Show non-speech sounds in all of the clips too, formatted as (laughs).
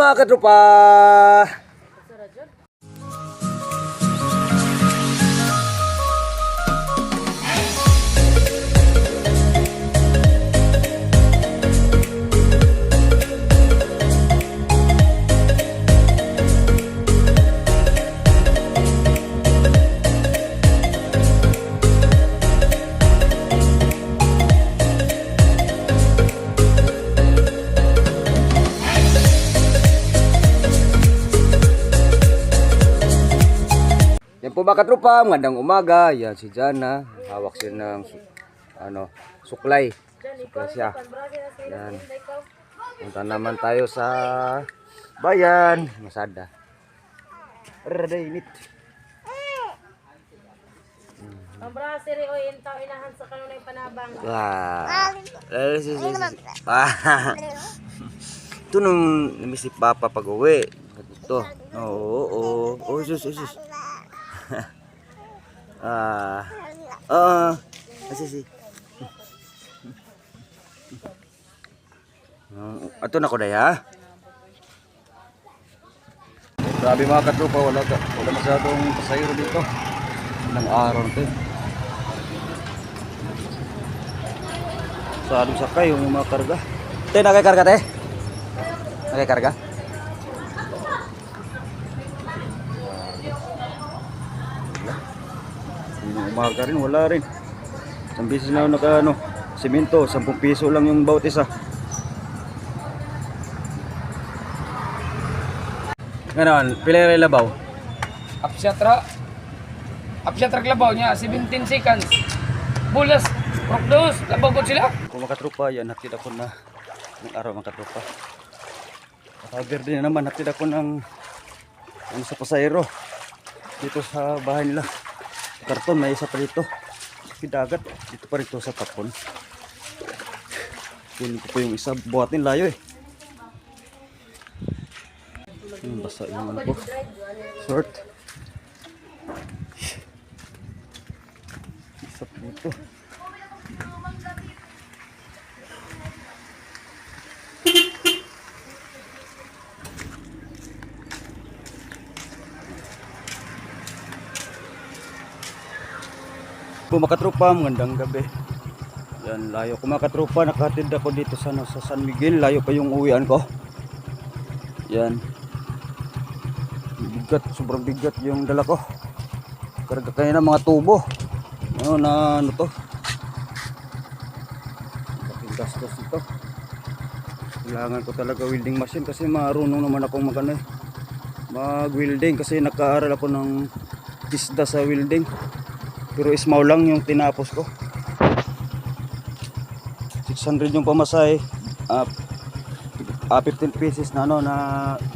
mga katropa! Mga katropa, magandang umaga. Yan si Jana. Hawak siya ng su- ano, suklay. Suklay siya. Yan. Punta naman tayo sa bayan. Masada. Arada init. Ang brasserie o tao inahan sa kanunay panabang. Eh, si. Ah. (laughs) Ito nung namiss si Papa pag uwi. Ito. Oo, oo. Oh, sus, sus, sus. Ah. (laughs) Ah. Ah, si, si. Ah, Ato na ko na ya. Grabe mga katropa, wala, ka, wala masyadong pasayro dito. Ng araw na to. eh. Sakay yung mga karga. Te, nagkakarga te? Nagkakarga? Wala. Yung umaga rin, wala rin. Isang beses na ako naka ano, simento, 10 piso lang yung bawat isa. Ganon, pila yung labaw? Apsyatra. Apsyatra labaw niya, 17 seconds. Bulas, Rokdos, labaw ko sila. Kung makatropa, yan, hatid ako na ng araw makatropa. Cover din naman, hatid ako ng ano sa pasayro. Dito sa bahay nila. Karton, may isa pa dito. Dagat, dito pa rito sa tapon. Yun ko po yung isa, buhatin layo eh. Hmm, basa yung ano ko. Short. Isa pa dito. Po makatropa, magandang gabi. Yan, layo ko makatropa, nakahatid ako dito sa, ano, sa San Miguel, layo pa yung uwian ko. Yan. Bigat, sobrang bigat yung dala ko. Karga kayo ng mga tubo. Ano na ano to? Laking gastos ito. Kailangan ko talaga welding machine kasi marunong naman akong magano eh. Mag welding kasi nakaaral ako ng isda sa welding. Pero ismaw lang yung tinapos ko. 600 yung pamasahe. Ah, ah, 15 pieces na ano na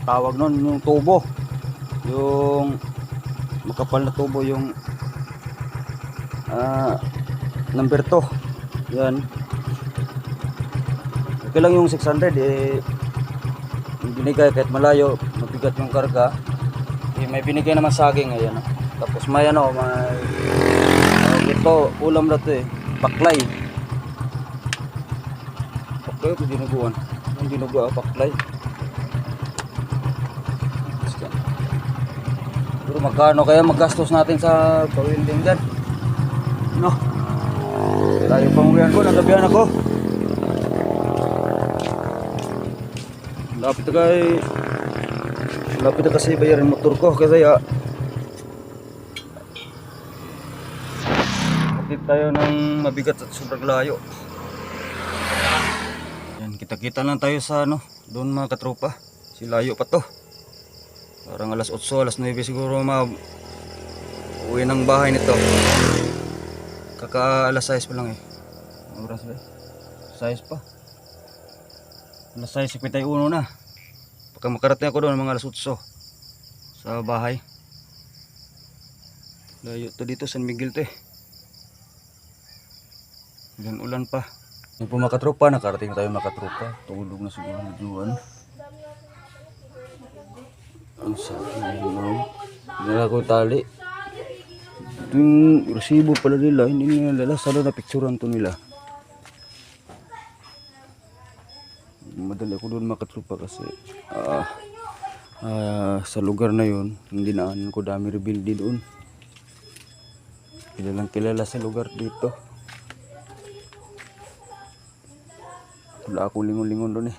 tawag nun yung tubo. Yung makapal na tubo yung ah, number 2. Yan. Okay lang yung 600 eh yung binigay kahit malayo, mabigat yung karga. Eh, may binigay naman saging ayan. oh. Tapos may ano, may uh, ito, ulam na to eh. Paklay. Paklay ito dinuguan. Yung dinuguan, paklay. Basta. Pero magkano kaya magastos natin sa pawilding dyan? No? Tayo pang uwian ko, nagabihan ako. Lapit na kay Lapit na kasi bayaran motor ko kasi ah tayo ng mabigat at sobrang layo. Yan, kita-kita lang tayo sa ano, doon mga katropa. Si layo pa to. Parang alas 8, alas 9 siguro ma uwi ng bahay nito. Kaka alas 6 pa lang eh. Oras ba? 6 pa. Alas 6.51 na. Pagka makarating ako doon mga alas 8 sa bahay. Layo to dito San Miguel to eh. Ulan ulan pa. Yung po makatropa, nakarating tayo makatropa. Tulog na siguro na Juan. Ang sakit na yun. Nila ko tali. Ito yung resibo pala nila. Hindi nila dala. Sana na picturean to nila. Madali ako doon makatropa kasi ah Ah, sa lugar na yun, yung dinaanan ko dami rebuild doon. Kilalang kilala sa lugar dito. Wala akong lingon-lingon doon eh.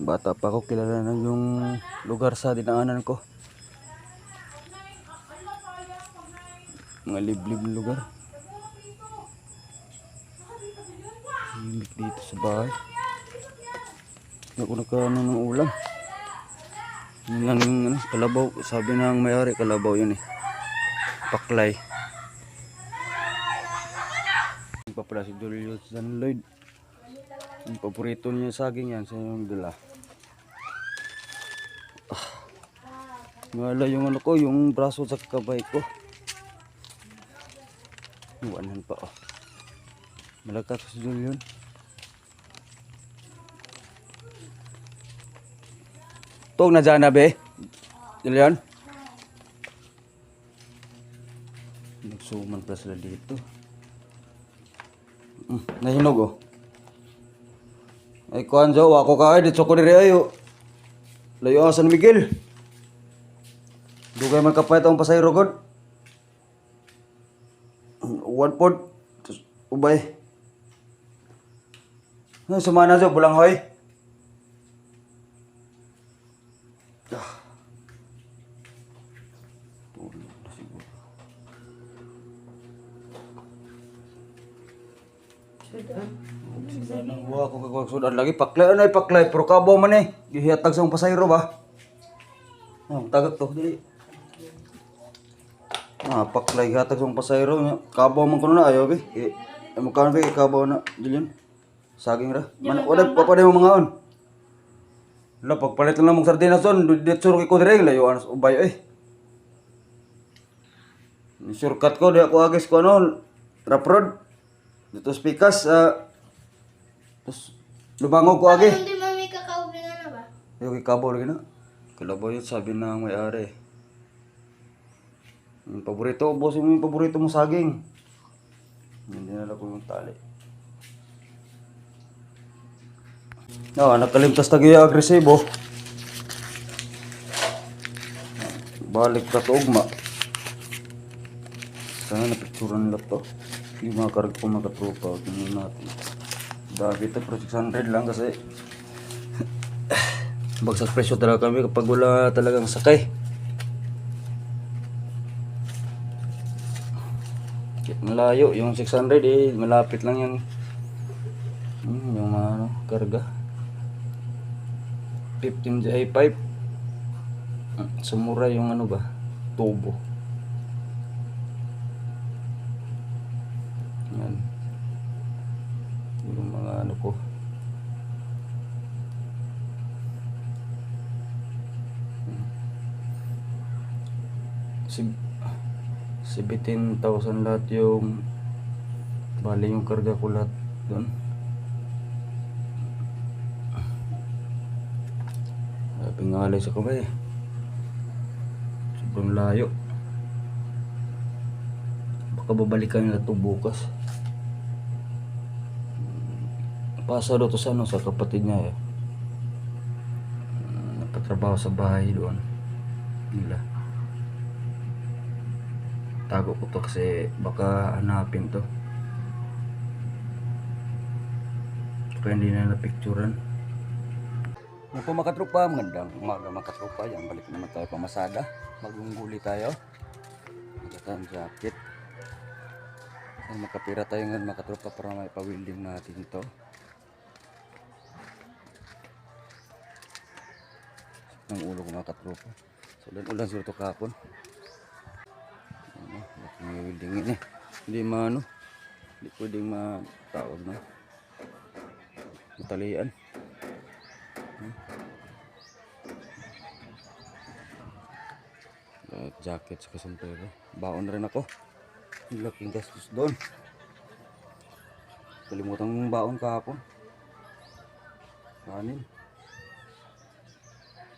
Bata pa ako, kilala na yung lugar sa dinaanan ko. Mga liblib na lugar. Himik dito sa bahay. Hindi ako nagkaano ng ulam. Yun lang yung ano, kalabaw. Sabi ng may-ari, kalabaw yun eh. Paklay. Yung pa pala si Julius Dan Lloyd. Yung paborito niya saging yan sa yung dala. Ah. Wala yung ano ko, yung braso sa kabay ko. Iwanan pa oh. Malagkat si Julius. Tog na dyan na be. Julian. Nagsuman pa sila dito. Mm, nahinog oh. Ay kuan jo, ako ka ay dito ko diri ayo. Layo San Miguel. Dugay man kapayat ang pasayro god. One pod. Ubay. Sumana jo bulang hoy. Ah. Tulog na siguro. Nang buha ko kagawag sudan lagi paklay ano paklay. Pero kabo man eh. Gihiatag sa pasayro ba? Oh tagat to dili. Ah paklay gihatag sa pasayro nya kabo man kuno na ayo be eh mo kan be kabo na dili saging ra. Man wala pa pa mo mga on. La pagpalit lang mong sardinas son. Dit sur ko dire layo anas ubay eh. Shortcut ko di ako agis ko ano rap road dito pikas ah tapos lumangog ko agi Hindi mami kakaubing na ba? Yung ikabo lagi na. Kalabaw yun, sabi na may-ari. Yung paborito, boss mo yung paborito mo saging. Hindi nala ko yung tali. Ah, nakalimtas tagi agresibo. Balik ka to ugma. Sana napicturan nila to. Hindi makakarag ko makatrupa. Tingnan natin. Dami ito, pero 600 lang kasi (laughs) bagsak presyo talaga kami kapag wala talagang sakay. Malayo, yung 600 eh, malapit lang yan. Hmm, yung mga ano, karga. 15 J pipe. Hmm, Sumura yung ano ba, tubo. Yan. Yung mga ano ko. si 17,000 lahat yung bali yung karga ko lahat doon pingalay sa kamay sobrang layo baka babalikan nila ito bukas. Pasa daw to sa ano sa kapatid niya eh. Ah, nagtatrabaho sa bahay doon nila. Tago ko to kasi baka hanapin to. Kaya hindi na napicturan po mga katropa, magandang umaga mga katropa. Yan balik naman tayo pamasada. Magungguli tayo. Magandang jacket Ay, makapira tayo ngayon mga katropa para may pawilding natin to ng ulo ko mga katropa so ulan ulan siguro to kapon ano, may welding yun eh. Hindi maano, hindi pwedeng matawag na matalian. Hmm. Jacket sa kasempero. Baon rin ako. Laking gastos doon. Kalimutan mong baon kahapon. Kanin.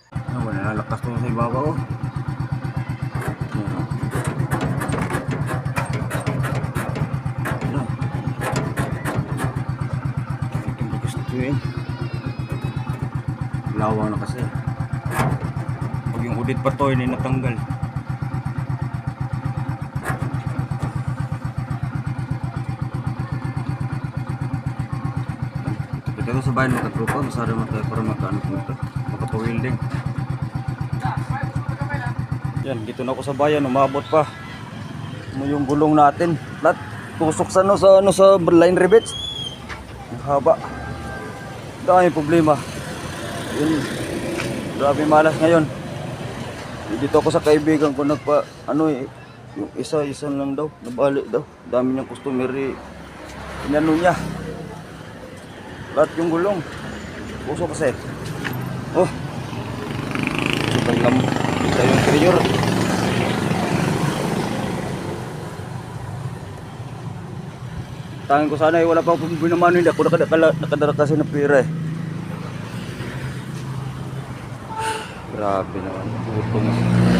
Ah, wala na lakas ko sa ibabaw. oh. Yun. Gawang na kasi. Pag yung udit pa to, hindi natanggal. Kita sa bayan makatrupa, masara mo tayo para makaano po ito. Makapawilding. Yan, dito na ako sa bayan, umabot pa. Ano yung gulong natin? Lahat tusok sa ano sa ano sa line rivets. Ang haba. Dami problema. Yun. Grabe malas ngayon. Dito ako sa kaibigan ko nagpa ano eh yung isa isa lang daw nabalik daw. Dami niyang customer eh. Inano niya. Lahat yung gulong. Puso kasi. Oh. Sobrang lam. Ito yung interior. Tangin ko sana eh, wala pa akong binamano hindi ako nakadala kasi ng pera eh. (sighs) Grabe naman, utong.